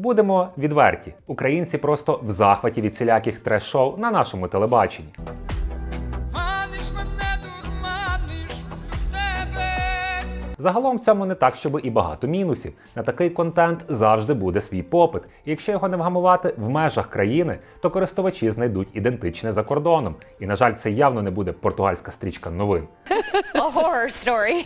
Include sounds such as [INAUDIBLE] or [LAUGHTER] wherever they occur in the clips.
Будемо відверті, українці просто в захваті від всіляких треш-шоу на нашому телебаченні. Загалом в цьому не так, щоб і багато мінусів. На такий контент завжди буде свій попит. І якщо його не вгамувати в межах країни, то користувачі знайдуть ідентичне за кордоном. І на жаль, це явно не буде португальська стрічка новин. [LAUGHS] a horror story.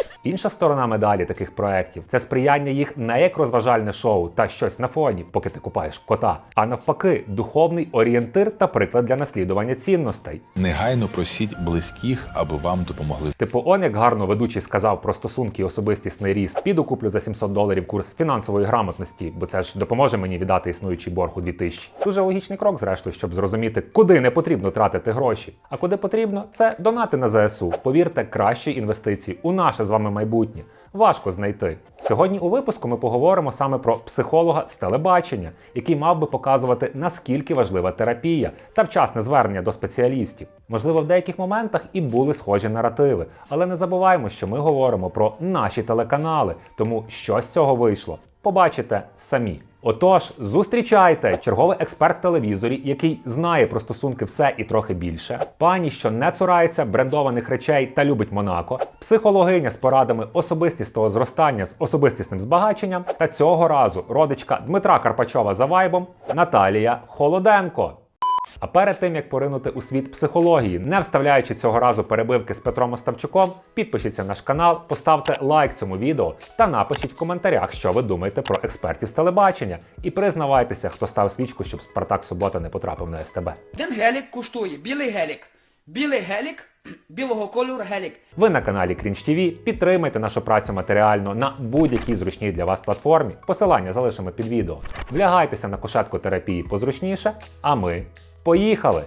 [LAUGHS] Інша сторона медалі таких проєктів це сприяння їх не як розважальне шоу та щось на фоні, поки ти купаєш кота, а навпаки, духовний орієнтир та приклад для наслідування цінностей. Негайно просіть близьких, аби вам допомогли. Типу, он як гарно ведучий сказав про стосунки і особистісний ріст. Піду куплю за 700 доларів курс фінансової грамотності, бо це ж допоможе мені віддати існуючий борг у 2000. Дуже логічний крок, зрештою, щоб зрозуміти, куди не потрібно тратити гроші. А куди потрібно, це донати на ЗСУ. Повірте, кращі інвестиції у наше з вами майбутнє. Важко знайти. Сьогодні у випуску ми поговоримо саме про психолога з телебачення, який мав би показувати наскільки важлива терапія та вчасне звернення до спеціалістів. Можливо, в деяких моментах і були схожі наративи, але не забуваємо, що ми говоримо про наші телеканали, тому що з цього вийшло, побачите самі. Отож, зустрічайте черговий експерт телевізорі, який знає про стосунки все і трохи більше. Пані, що не цурається брендованих речей та любить Монако, психологиня з порадами особистістого зростання з особистісним збагаченням. Та цього разу родичка Дмитра Карпачова за вайбом Наталія Холоденко. А перед тим як поринути у світ психології, не вставляючи цього разу перебивки з Петром Оставчуком, підпишіться на наш канал, поставте лайк цьому відео та напишіть в коментарях, що ви думаєте про експертів з телебачення. І признавайтеся, хто став свічку, щоб Спартак Субота не потрапив на СТБ. Один гелік коштує, білий гелік. Білий гелік, білого кольору гелік. Ви на каналі Крінж ТВ. Підтримайте нашу працю матеріально на будь-якій зручній для вас платформі. Посилання залишимо під відео. Влягайтеся на кушетку терапії позручніше, а ми поїхали!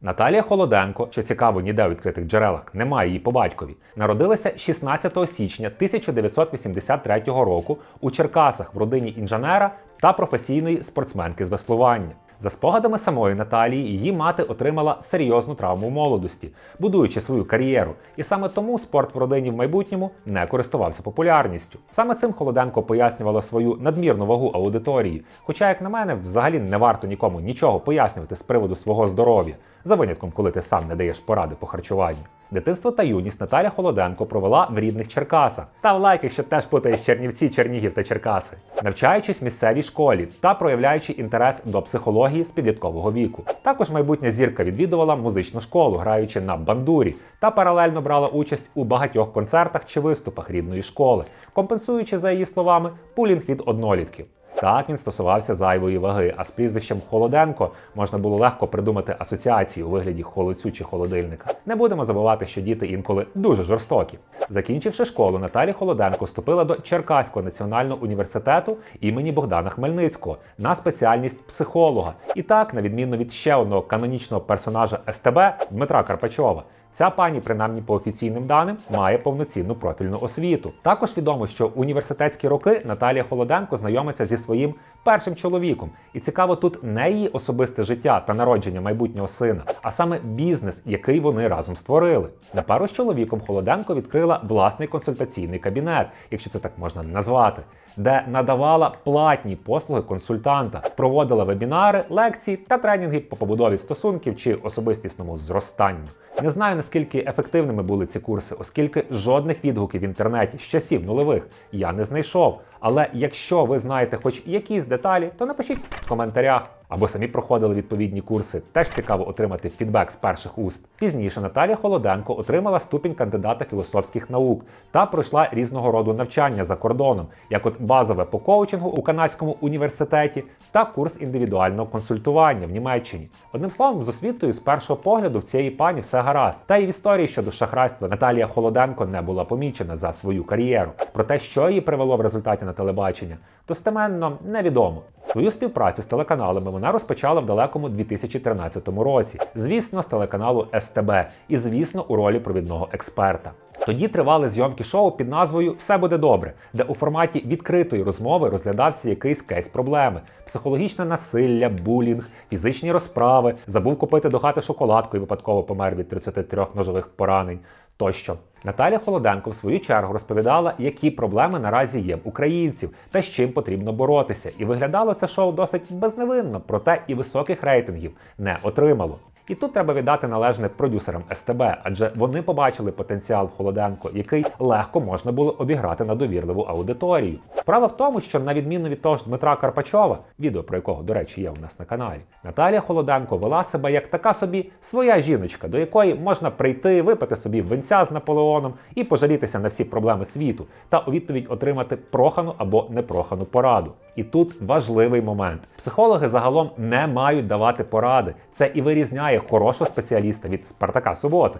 Наталія Холоденко, що цікаво, ніде у відкритих джерелах, немає її по батькові, народилася 16 січня 1983 року у Черкасах в родині інженера та професійної спортсменки з веслування. За спогадами самої Наталії, її мати отримала серйозну травму молодості, будуючи свою кар'єру. І саме тому спорт в родині в майбутньому не користувався популярністю. Саме цим Холоденко пояснювала свою надмірну вагу аудиторії. Хоча, як на мене, взагалі не варто нікому нічого пояснювати з приводу свого здоров'я, за винятком, коли ти сам не даєш поради по харчуванню. Дитинство та юність Наталя Холоденко провела в рідних Черкасах. Став лайк, якщо теж путаєш Чернівці, Чернігів та Черкаси, навчаючись в місцевій школі та проявляючи інтерес до психології з підліткового віку. Також майбутня зірка відвідувала музичну школу, граючи на бандурі, та паралельно брала участь у багатьох концертах чи виступах рідної школи, компенсуючи за її словами пулінг від однолітків. Так він стосувався зайвої ваги, а з прізвищем Холоденко можна було легко придумати асоціації у вигляді холодцю чи холодильника. Не будемо забувати, що діти інколи дуже жорстокі. Закінчивши школу, Наталі Холоденко вступила до Черкаського національного університету імені Богдана Хмельницького на спеціальність психолога. І так, на відміну від ще одного канонічного персонажа СТБ Дмитра Карпачова. Ця пані, принаймні по офіційним даним, має повноцінну профільну освіту. Також відомо, що в університетські роки Наталія Холоденко знайомиться зі своїм першим чоловіком. І цікаво тут не її особисте життя та народження майбутнього сина, а саме бізнес, який вони разом створили. На пару з чоловіком Холоденко відкрила власний консультаційний кабінет, якщо це так можна назвати, де надавала платні послуги консультанта, проводила вебінари, лекції та тренінги по побудові стосунків чи особистісному зростанню. Не знаю наскільки ефективними були ці курси, оскільки жодних відгуків в інтернеті з часів нульових я не знайшов. Але якщо ви знаєте хоч якісь деталі, то напишіть в коментарях. Або самі проходили відповідні курси. Теж цікаво отримати фідбек з перших уст. Пізніше Наталія Холоденко отримала ступінь кандидата філософських наук та пройшла різного роду навчання за кордоном, як от базове по коучингу у канадському університеті та курс індивідуального консультування в Німеччині. Одним словом, з освітою з першого погляду в цієї пані все гаразд. Та й в історії щодо шахрайства Наталія Холоденко не була помічена за свою кар'єру. Про те, що її привело в результаті на телебачення, достеменно невідомо. Свою співпрацю з телеканалами вона розпочала в далекому 2013 році. Звісно, з телеканалу СТБ і, звісно, у ролі провідного експерта. Тоді тривали зйомки шоу під назвою Все буде добре, де у форматі відкритої розмови розглядався якийсь кейс проблеми: психологічне насилля, булінг, фізичні розправи, забув купити до хати шоколадку і випадково помер від 33 ножових поранень. Тощо. Наталя Холоденко в свою чергу розповідала, які проблеми наразі є в українців та з чим потрібно боротися. І виглядало це шоу досить безневинно, проте і високих рейтингів не отримало. І тут треба віддати належне продюсерам СТБ, адже вони побачили потенціал Холоденко, який легко можна було обіграти на довірливу аудиторію. Справа в тому, що на відміну від того ж Дмитра Карпачова, відео про якого, до речі, є у нас на каналі, Наталія Холоденко вела себе як така собі своя жіночка, до якої можна прийти, випити собі винця з Наполеоном і пожалітися на всі проблеми світу, та у відповідь отримати прохану або непрохану пораду. І тут важливий момент: психологи загалом не мають давати поради. Це і вирізняє хорошого спеціаліста від Спартака Суботи.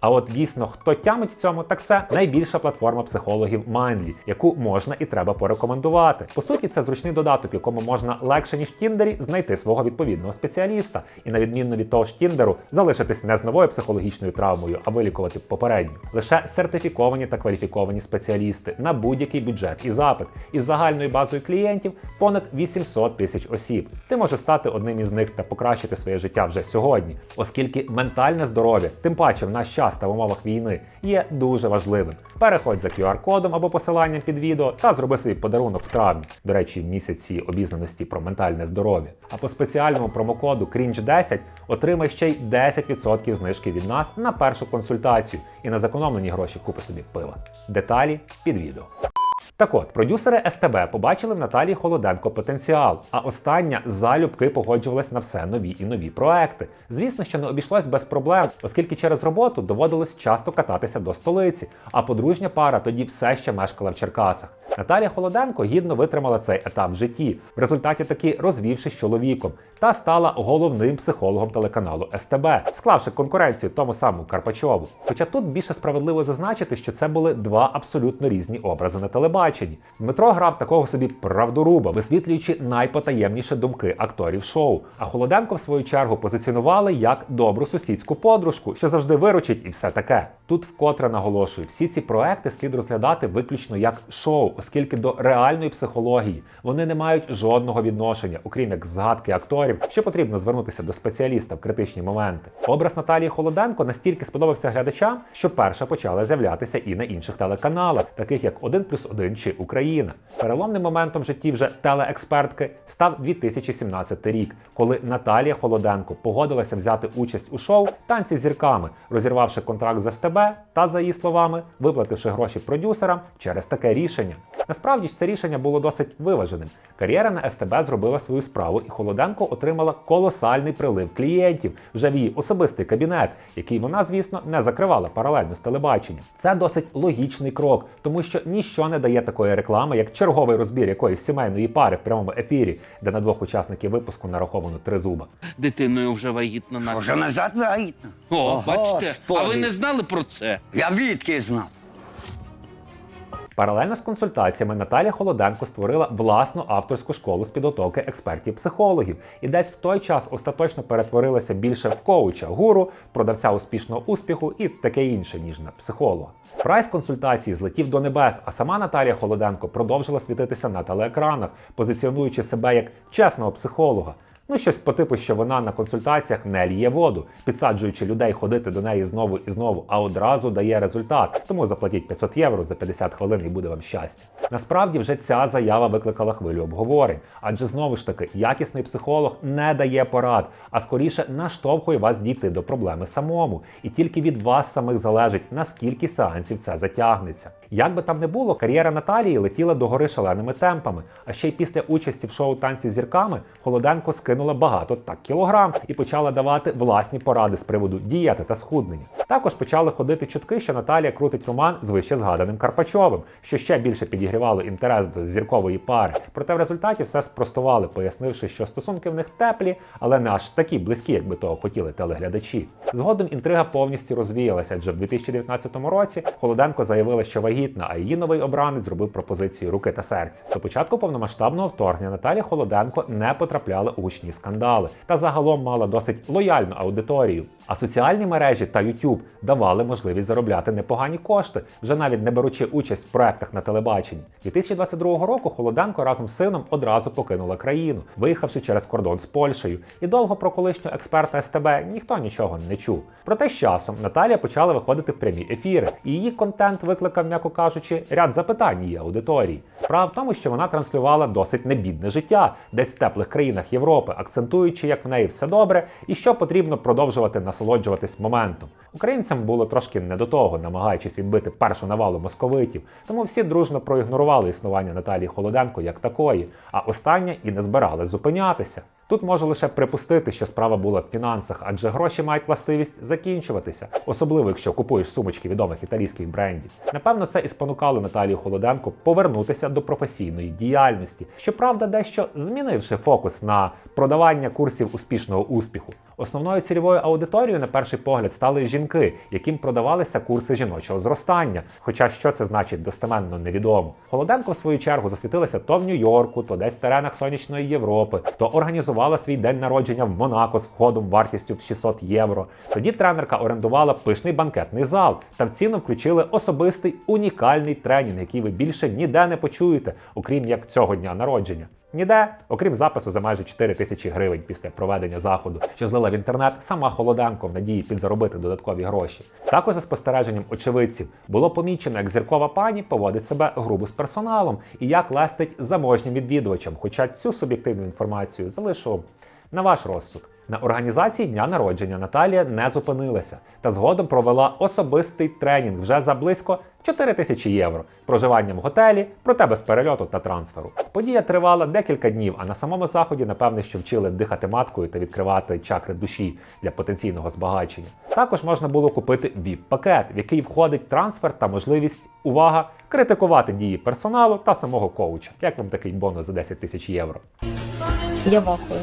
А от дійсно, хто тямить в цьому, так це найбільша платформа психологів Mindly, яку можна і треба порекомендувати. По суті, це зручний додаток, якому можна легше ніж Тіндері знайти свого відповідного спеціаліста, і на відміну від того ж Тіндеру, залишитись не з новою психологічною травмою, а вилікувати попередню. Лише сертифіковані та кваліфіковані спеціалісти на будь-який бюджет і запит із загальною базою клієнтів понад 800 тисяч осіб. Ти можеш стати одним із них та покращити своє життя вже сьогодні, оскільки ментальне здоров'я, тим паче в наш час та в умовах війни, є дуже важливим. Переходь за QR-кодом або посиланням під відео та зроби собі подарунок в травні. До речі, місяці обізнаності про ментальне здоров'я. А по спеціальному промокоду CRINGE10 отримай ще й 10% знижки від нас на першу консультацію і на зекономлені гроші купи собі пива. Деталі під відео. Так от, продюсери СТБ побачили в Наталії Холоденко потенціал, а остання залюбки погоджувалась на все нові і нові проекти. Звісно, що не обійшлось без проблем, оскільки через роботу доводилось часто кататися до столиці, а подружня пара тоді все ще мешкала в Черкасах. Наталія Холоденко гідно витримала цей етап в житті, в результаті таки розвівшись чоловіком, та стала головним психологом телеканалу СТБ, склавши конкуренцію тому самому Карпачову. Хоча тут більше справедливо зазначити, що це були два абсолютно різні образи на телебаченні. Дмитро грав такого собі правдоруба, висвітлюючи найпотаємніші думки акторів шоу. А Холоденко, в свою чергу, позиціонували як добру сусідську подружку, що завжди виручить і все таке. Тут вкотре наголошую, всі ці проекти слід розглядати виключно як шоу, оскільки до реальної психології вони не мають жодного відношення, окрім як згадки акторів, що потрібно звернутися до спеціаліста в критичні моменти. Образ Наталії Холоденко настільки сподобався глядачам, що перша почала з'являтися і на інших телеканалах, таких як 1 плюс 1 чи Україна. Переломним моментом в житті вже телеекспертки став 2017 рік, коли Наталія Холоденко погодилася взяти участь у шоу Танці зірками, розірвавши контракт з СТБ та, за її словами, виплативши гроші продюсерам через таке рішення. Насправді ж це рішення було досить виваженим. Кар'єра на СТБ зробила свою справу, і Холоденко отримала колосальний прилив клієнтів вже в її особистий кабінет, який вона, звісно, не закривала паралельно з телебаченням. Це досить логічний крок, тому що ніщо не дає такої реклами, як черговий розбір якоїсь сімейної пари в прямому ефірі, де на двох учасників випуску нараховано три зуба. Дитиною вже вагітно на Вже назад вагітна. О, бачите, Господи. а ви не знали про це? Я відки знав. Паралельно з консультаціями Наталя Холоденко створила власну авторську школу з підготовки експертів-психологів і десь в той час остаточно перетворилася більше в коуча, гуру, продавця успішного успіху і таке інше, ніж на психолога. Прайс консультації злетів до небес, а сама Наталія Холоденко продовжила світитися на телеекранах, позиціонуючи себе як чесного психолога. Ну, щось по типу, що вона на консультаціях не ліє воду, підсаджуючи людей ходити до неї знову і знову, а одразу дає результат. Тому заплатіть 500 євро за 50 хвилин і буде вам щастя. Насправді вже ця заява викликала хвилю обговорень, адже знову ж таки якісний психолог не дає порад, а скоріше наштовхує вас дійти до проблеми самому. І тільки від вас самих залежить, наскільки сеансів це затягнеться. Як би там не було, кар'єра Наталії летіла догори шаленими темпами. А ще й після участі в шоу танці зірками Холоденко скинула багато так кілограм і почала давати власні поради з приводу дієти та схуднення. Також почали ходити чутки, що Наталія крутить роман з вище згаданим Карпачовим, що ще більше підігрівало інтерес до зіркової пари. Проте в результаті все спростували, пояснивши, що стосунки в них теплі, але не аж такі близькі, як би того хотіли телеглядачі. Згодом інтрига повністю розвіялася, адже в 2019 році Холоденко заявила, що вагітна вагітна, а її новий обранець зробив пропозицію руки та серця. До початку повномасштабного вторгнення Наталія Холоденко не потрапляла у гучні скандали та загалом мала досить лояльну аудиторію. А соціальні мережі та YouTube давали можливість заробляти непогані кошти, вже навіть не беручи участь в проектах на телебаченні. 2022 року Холоденко разом з сином одразу покинула країну, виїхавши через кордон з Польщею. І довго про колишнього експерта СТБ ніхто нічого не чув. Проте з часом Наталія почала виходити в прямі ефіри, і її контент викликав, м'яко кажучи, ряд запитань її аудиторії. Справа в тому, що вона транслювала досить небідне життя, десь в теплих країнах Європи, акцентуючи, як в неї все добре і що потрібно продовжувати насолоджуватись моментом. Українцям було трошки не до того, намагаючись відбити першу навалу московитів, тому всі дружно проігнорували існування Наталії Холоденко як такої, а остання і не збирали зупинятися. Тут можу лише припустити, що справа була в фінансах, адже гроші мають властивість закінчуватися, особливо якщо купуєш сумочки відомих італійських брендів. Напевно, це і спонукало Наталію Холоденко повернутися до професійної діяльності. Щоправда, дещо змінивши фокус на продавання курсів успішного успіху. Основною цільовою аудиторією на перший погляд стали жінки, яким продавалися курси жіночого зростання. Хоча що це значить достеменно невідомо. Холоденко в свою чергу засвітилася то в Нью-Йорку, то десь в теренах сонячної Європи, то організувала свій день народження в Монако з входом вартістю в 600 євро. Тоді тренерка орендувала пишний банкетний зал та в ціну включили особистий унікальний тренінг, який ви більше ніде не почуєте, окрім як цього дня народження. Ніде, окрім запису за майже 4 тисячі гривень після проведення заходу, що злила в інтернет сама Холоденко в надії підзаробити додаткові гроші. Також за спостереженням очевидців було помічено, як зіркова пані поводить себе грубо з персоналом і як лестить заможнім відвідувачам. Хоча цю суб'єктивну інформацію залишу на ваш розсуд. На організації дня народження Наталія не зупинилася та згодом провела особистий тренінг вже за близько 4 тисячі євро проживанням в готелі, проте без перельоту та трансферу. Подія тривала декілька днів, а на самому заході, напевне, що вчили дихати маткою та відкривати чакри душі для потенційного збагачення. Також можна було купити VIP-пакет, в який входить трансфер та можливість увага критикувати дії персоналу та самого коуча. Як вам такий бонус за 10 тисяч євро? Я в ахуї.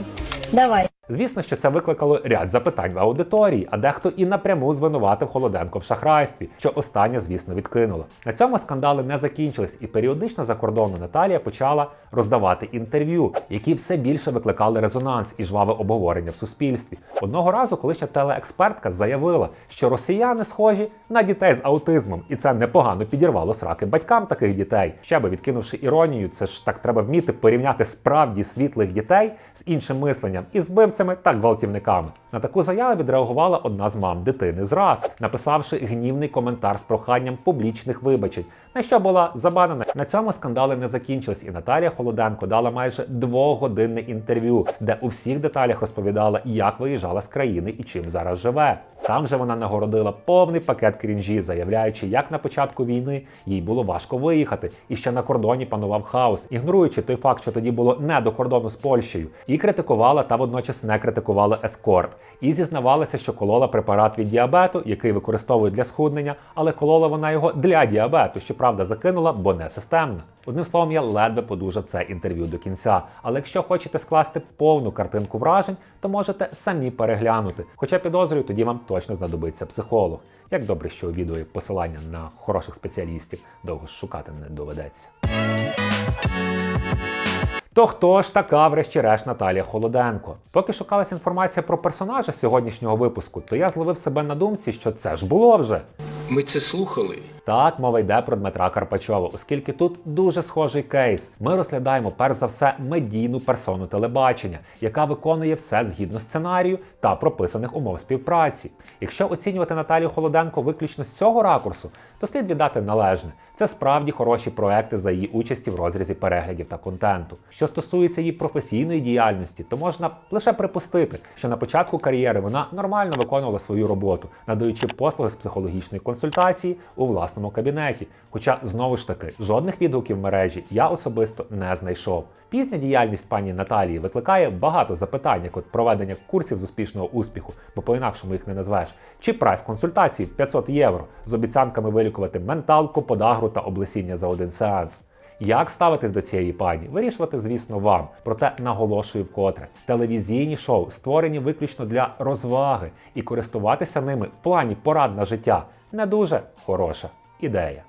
Давай. Звісно, що це викликало ряд запитань в аудиторії, а дехто і напряму звинуватив Холоденко в шахрайстві, що остання, звісно, відкинула. На цьому скандали не закінчились, і періодично за кордону Наталія почала роздавати інтерв'ю, які все більше викликали резонанс і жваве обговорення в суспільстві. Одного разу колишня телеекспертка заявила, що росіяни схожі на дітей з аутизмом, і це непогано підірвало сраки батькам таких дітей. Ще би відкинувши іронію, це ж так треба вміти порівняти справді світлих дітей з іншим мисленням і збивцями та гвалтівниками. На таку заяву відреагувала одна з мам дитини зраз, написавши гнівний коментар з проханням публічних вибачень, на що була забанена. На цьому скандали не закінчились, і Наталія Холоденко дала майже двогодинне інтерв'ю, де у всіх деталях розповідала, як виїжджала з країни і чим зараз живе. Там же вона нагородила повний пакет крінжі, заявляючи, як на початку війни їй було важко виїхати, і що на кордоні панував хаос, ігноруючи той факт, що тоді було не до кордону з Польщею, і критикувала та водночас не критикувала ескорт. І зізнавалася, що колола препарат від діабету, який використовують для схуднення, але колола вона його для діабету, що правда закинула, бо не системно. Одним словом, я ледве подужав це інтерв'ю до кінця. Але якщо хочете скласти повну картинку вражень, то можете самі переглянути. Хоча підозрюю, тоді вам точно знадобиться психолог. Як добре, що у відео є посилання на хороших спеціалістів, довго шукати не доведеться. То хто ж така, врешті-решт, Наталія Холоденко? Поки шукалася інформація про персонажа сьогоднішнього випуску, то я зловив себе на думці, що це ж було вже. Ми це слухали. Так, мова йде про Дмитра Карпачова, оскільки тут дуже схожий кейс. Ми розглядаємо перш за все медійну персону телебачення, яка виконує все згідно сценарію та прописаних умов співпраці. Якщо оцінювати Наталію Холоденко виключно з цього ракурсу, то слід віддати належне. Це справді хороші проекти за її участі в розрізі переглядів та контенту. Що стосується її професійної діяльності, то можна лише припустити, що на початку кар'єри вона нормально виконувала свою роботу, надаючи послуги з психологічної консультації у власному кабінеті. Хоча знову ж таки жодних відгуків в мережі я особисто не знайшов. Пізня діяльність пані Наталії викликає багато запитань, як от проведення курсів з успішного успіху, бо по-інакшому їх не назвеш, чи прайс консультації в 500 євро з обіцянками вилікувати менталку, подагру та облесіння за один сеанс. Як ставитись до цієї пані? Вирішувати, звісно, вам. Проте наголошую вкотре. Телевізійні шоу створені виключно для розваги, і користуватися ними в плані порад на життя не дуже хороша ідея.